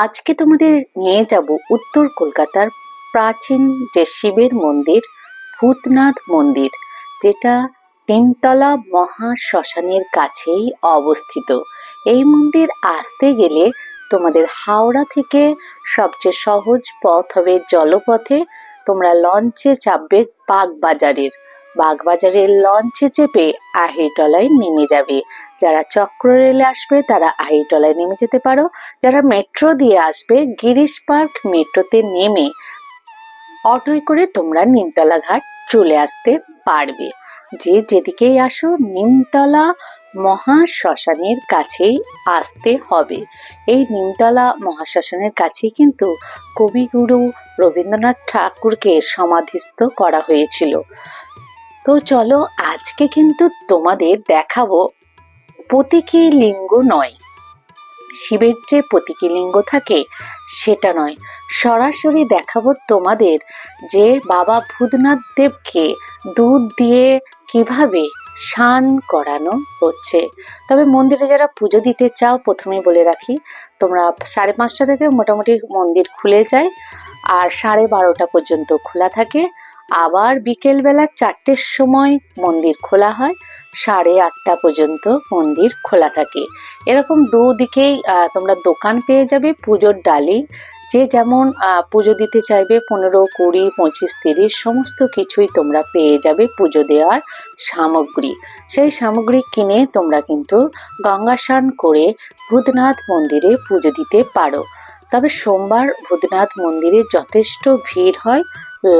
আজকে তোমাদের নিয়ে যাব উত্তর কলকাতার প্রাচীন যে শিবের মন্দির, ভূতনাথ মন্দির, যেটা নিমতলা মহা শ্মশানের কাছেই অবস্থিত। এই মন্দির আসতে গেলে তোমাদের হাওড়া থেকে সবচেয়ে সহজ পথ হবে জলপথে। তোমরা লঞ্চে চাপবে বাগবাজারের। বাগবাজারের লঞ্চে চেপে আহিরটলায় নেমে যাবে। যারা চক্র রেলে আসবে, তারা আহিরটলায় নেমে যেতে পারো। যারা মেট্রো দিয়ে আসবে, গিরিশ পার্ক মেট্রোতে নেমে অটোয় করে তোমরা নিমতলা ঘাট চলে আসতে পারবে। যে যেদিকেই আসো, নিমতলা মহা শ্মশানের কাছেই আসতে হবে। এই নিমতলা মহাশ্মশানের কাছেই কিন্তু কবিগুরু রবীন্দ্রনাথ ঠাকুরকে সমাধিস্থ করা হয়েছিল। তো চলো আজকে কিন্তু তোমাদের দেখাবো প্রতীকী লিঙ্গ নয়। শিবের যে প্রতীকী লিঙ্গ থাকে, সেটা নয়। সরাসরি দেখাবো তোমাদের যে বাবা ভূতনাথ দেবকে দুধ দিয়ে কীভাবে স্নান করানো হচ্ছে। তবে মন্দিরে যারা পুজো দিতে চাও প্রথমে বলে রাখি, তোমরা সাড়ে পাঁচটা থেকে মোটামুটি মন্দির খুলে যায় আর সাড়ে বারোটা পর্যন্ত খোলা থাকে। আবার বিকেলবেলা চারটের সময় মন্দির খোলা হয়। সাড়ে আটটা পর্যন্ত মন্দির খোলা থাকে। এরকম দুদিকেই তোমরা দোকান পেয়ে যাবে পুজোর ডালি। যে যেমন পুজো দিতে চাইবে পনেরো, কুড়ি, পঁচিশ, তিরিশ, সমস্ত কিছুই তোমরা পেয়ে যাবে পুজো দেওয়ার সামগ্রী। সেই সামগ্রী কিনে তোমরা কিন্তু গঙ্গাসান করে ভূতনাথ মন্দিরে পুজো দিতে পারো। তবে সোমবার ভূতনাথ মন্দিরে যথেষ্ট ভিড় হয়,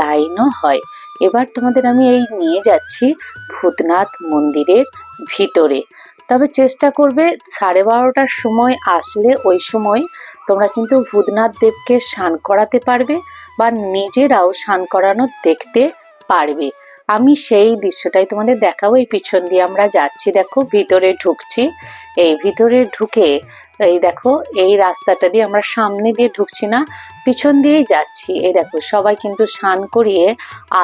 লাইনও হয়। এবার তোমাদের আমি এই নিয়ে যাচ্ছি ভূতনাথ মন্দিরের ভিতরে। তবে চেষ্টা করবে সাড়ে বারোটার সময় আসলে ওই সময় তোমরা কিন্তু ভূতনাথ দেবকে স্নান করাতে পারবে বা নিজেরাও স্নান করানো দেখতে পারবে। আমি সেই দৃশ্যটাই তোমাদের দেখাবো, এই পিছন দিয়ে আমরা যাচ্ছি। দেখো, ভিতরে ঢুকছি। এই ভিতরে ঢুকে, এই দেখো, এই রাস্তাটা দিয়ে আমরা সামনে দিয়ে ঢুকছি না পিছন দিয়েই যাচ্ছি। এই দেখো, সবাই কিন্তু স্নান করিয়ে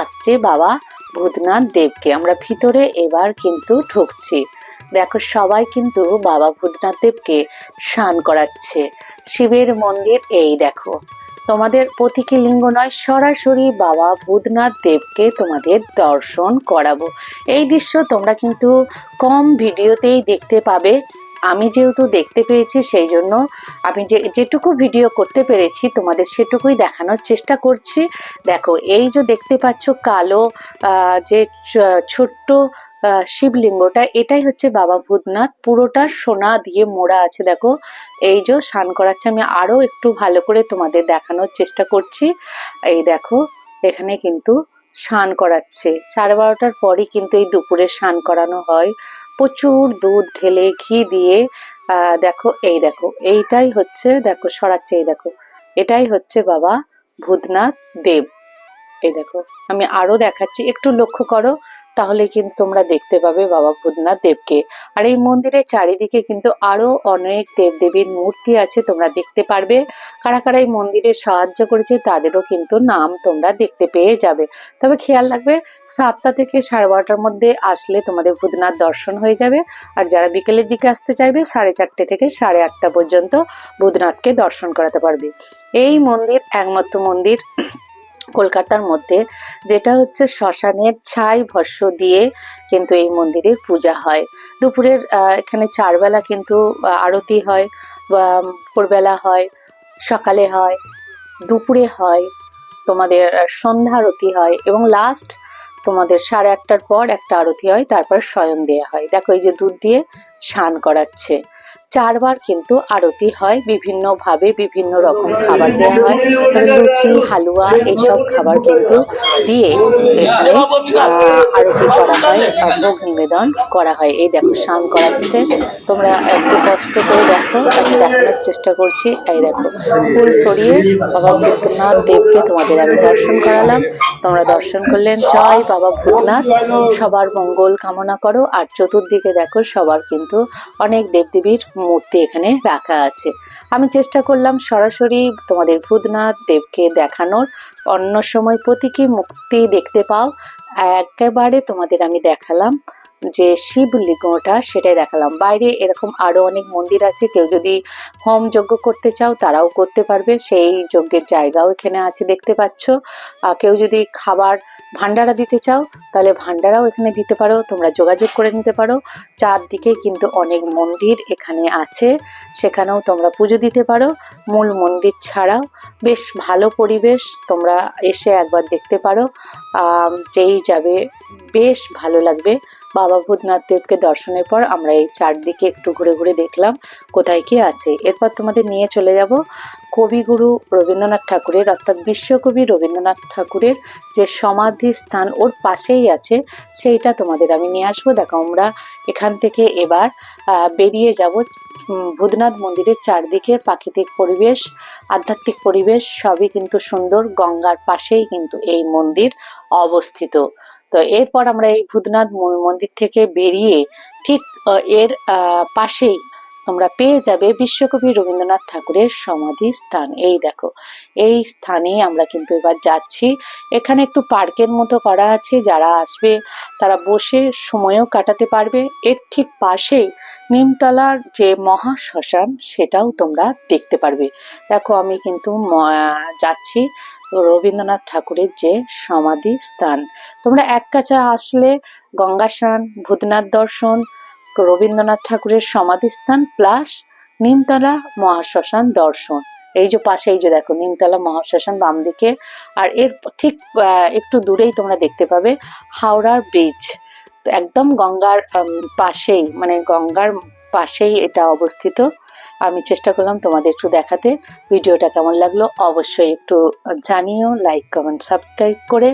আসছে বাবা ভূতনাথ দেবকে। আমরা ভিতরে এবার কিন্তু ঢুকছি। দেখো, সবাই কিন্তু বাবা ভূতনাথ দেবকে স্নান করাচ্ছে। শিবের মন্দির এই দেখো। তোমাদের প্রতীকী লিঙ্গ নয়, সরাসরি বাবা ভূতনাথ দেবকে তোমাদের দর্শন করাবো। এই দৃশ্য তোমরা কিন্তু কম ভিডিওতেই দেখতে পাবে। আমি যেহেতু দেখতে পেয়েছি সেই জন্য আমি যে, যেটুকু ভিডিও করতে পেরেছি, তোমাদের সেটুকুই দেখানোর চেষ্টা করছি। দেখো, এই যে দেখতে পাচ্ছ কালো যে ছোট্ট শিবলিঙ্গটা, এটাই হচ্ছে বাবা ভূতনাথ। পুরোটা সোনা দিয়ে মোড়া আছে, দেখো। এই যে স্নান করাচ্ছে, আমি আরও একটু ভালো করে তোমাদের দেখানোর চেষ্টা করছি। এই দেখো, এখানে কিন্তু স্নান করাচ্ছে। সাড়ে বারোটার পরই কিন্তু এই দুপুরে স্নান করানো হয়। প্রচুর দুধ ঢেলে ঘি দিয়ে দেখো, এই দেখো, এইটাই হচ্ছে, দেখো, সরাচ্ছে, এই দেখো, এটাই হচ্ছে বাবা ভূতনাথ দেব। এই দেখো, আমি আরও দেখাচ্ছি, একটু লক্ষ্য করো, তাহলে কিন্তু তোমরা দেখতে পাবে বাবা ভূতনাথ দেবকে। আর এই মন্দিরের চারিদিকে কিন্তু আরও অনেক দেবদেবীর মূর্তি আছে, তোমরা দেখতে পারবে। কারা কারা এই মন্দিরে সাহায্য করেছে, তাদেরও কিন্তু নাম তোমরা দেখতে পেয়ে যাবে। তবে খেয়াল রাখবে, সাতটা থেকে সাড়ে বারোটার মধ্যে আসলে তোমাদের ভূতনাথ দর্শন হয়ে যাবে। আর যারা বিকেলের দিকে আসতে চাইবে, সাড়ে চারটে থেকে সাড়ে আটটা পর্যন্ত ভূতনাথকে দর্শন করাতে পারবে। এই মন্দির একমাত্র মন্দির। কলকাতার মধ্যে, যেটা হচ্ছে শ্মশানের ছাই ভস্য দিয়ে কিন্তু এই মন্দিরের পূজা হয়। দুপুরের এখানে চারবেলা কিন্তু আরতি হয় বা ভোরবেলা হয়, সকালে হয়, দুপুরে হয়, তোমাদের সন্ধ্যা আরতি হয় এবং লাস্ট তোমাদের সাড়ে আটটার পর একটা আরতি হয়, তারপর শয়ন দেওয়া হয়। দেখো এই যে দুধ দিয়ে স্নান করাচ্ছে। চারবার কিন্তু আরতি হয় বিভিন্ন ভাবে বিভিন্ন রকম খাবার দেওয়া হয়। লুচি, হালুয়া এইসব খাবার কিন্তু দিয়ে এখানে আরতি করা হয় ভোগ নিবেদন করা হয়। এই দেখো, স্নান করাচ্ছে। তোমরা একটু কষ্ট করে দেখো, আমি দেখানোর চেষ্টা করছি। এই দেখো, ফুল সরিয়ে বাবা ভূতনাথ দেবকে তোমাদের আমি দর্শন করালাম। তোমরা দর্শন করলেন, জয় বাবা ভূতনাথ সবার মঙ্গল কামনা করো। আর চতুর্দিকে দেখো, সবার কিন্তু অনেক দেবদেবীর মূর্তি এখানে রাখা আছে। আমি চেষ্টা করলাম সরাসরি তোমাদের ভূতনাথ দেবকে দেখানোর। অন্য সময় প্রতীকী মুক্তি দেখতে পাও। একেবারে তোমাদের আমি দেখালাম। যে শিবলিঙ্গটা সেটাই দেখালাম। বাইরে এরকম আরও অনেক মন্দির আছে, কেউ যদি হোম যজ্ঞ করতে চাও তারাও করতে পারবে। সেই যজ্ঞের জায়গাও এখানে আছে, দেখতে পাচ্ছ। আর কেউ যদি খাবার ভান্ডারা দিতে চাও, তাহলে ভান্ডারাও এখানে দিতে পারো। তোমরা যোগাযোগ করে নিতে পারো। চারদিকে কিন্তু অনেক মন্দির এখানে আছে, সেখানেও তোমরা পুজো দিতে পারো। মূল মন্দির ছাড়াও বেশ ভালো পরিবেশ তোমরা এসে একবার দেখতে পারো। যেই যাবে, বেশ ভালো লাগবে। বাবা ভূতনাথ দেবকে দর্শনের পর আমরা এই চারদিকে একটু ঘুরে ঘুরে দেখলাম কোথায় কি আছে। এরপর তোমাদের নিয়ে চলে যাব কবিগুরু রবীন্দ্রনাথ ঠাকুরের, অর্থাৎ বিশ্বকবি রবীন্দ্রনাথ ঠাকুরের যে সমাধি স্থান ওর পাশেই আছে, সেইটা তোমাদের আমি নিয়ে আসব। দেখো, আমরা এখান থেকে এবার বেরিয়ে যাব ভূতনাথ মন্দিরের চারদিকে। প্রাকৃতিক পরিবেশ, আধ্যাত্মিক পরিবেশ সবই কিন্তু সুন্দর। গঙ্গার পাশেই কিন্তু এই মন্দির অবস্থিত। তো এরপর আমরা এই ভূতনাথ মন্দির থেকে বেরিয়ে ঠিক এর পাশেই তোমরা পেয়ে যাবে বিশ্বকবি রবীন্দ্রনাথ ঠাকুরের সমাধি স্থান এই দেখো, এই স্থানেই আমরা কিন্তু এবার যাচ্ছি। এখানে একটু পার্কের মতো করা আছে, যারা আসবে তারা বসে সময়ও কাটাতে পারবে। এর ঠিক পাশেই নিমতলার যে মহা শ্মশান সেটাও তোমরা দেখতে পারবে। দেখো আমি কিন্তু যাচ্ছি। রবীন্দ্রনাথ ঠাকুরের যে সমাধি স্থান। তোমরা এক কাছে আসলে গঙ্গা স্নান, ভূতনাথ দর্শন, রবীন্দ্রনাথ ঠাকুরের সমাধিস্থান প্লাস নিমতলা মহাশ্মশান দর্শন। এই যে পাশে, এই যে দেখো, নিমতলা মহাশ্মশান বাম দিকে আর এর ঠিক একটু দূরেই তোমরা দেখতে পাবে হাওড়ার ব্রিজ। একদম গঙ্গার পাশেই মানে গঙ্গার পাশেই এটা অবস্থিত। আমি চেষ্টা করলাম তোমাদের একটু দেখাতে। ভিডিওটা কেমন লাগল অবশ্যই একটু জানিও লাইক কমেন্ট সাবস্ক্রাইব করে।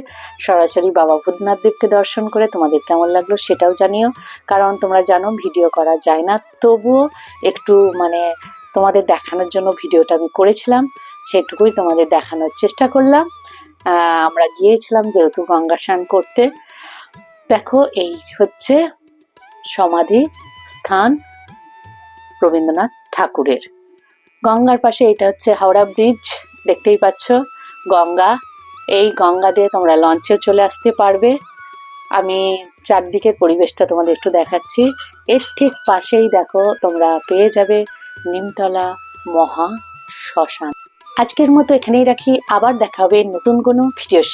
সরাসরি বাবা ভূতনাথ দেবকে দর্শন করে তোমাদের কেমন লাগল সেটাও জানিও। কারণ তোমরা জানো ভিডিও করা যায় না। তবুও একটু মানে তোমাদের দেখানোর জন্য ভিডিওটা আমি করেছিলাম, সেটুকুই তোমাদের দেখানোর চেষ্টা করলাম। আমরা গিয়েছিলাম যেহেতু গঙ্গা স্নান করতে। দেখো, এই হচ্ছে সমাধি স্থান রবীন্দ্রনাথ ঠাকুরের। গঙ্গার পাশে এটা হচ্ছে হাওড়া ব্রিজ দেখতেই পাচ্ছ? গঙ্গা, এই গঙ্গা দিয়ে তোমরা লঞ্চেও চলে আসতে পারবে। আমি চারদিকের পরিবেশটা তোমাদের একটু দেখাচ্ছি। এর ঠিক পাশেই দেখো তোমরা পেয়ে যাবে নিমতলা মহা শ্মশান। আজকের মতো এখানেই রাখি। আবার দেখা হবে নতুন কোনো ভিডিওর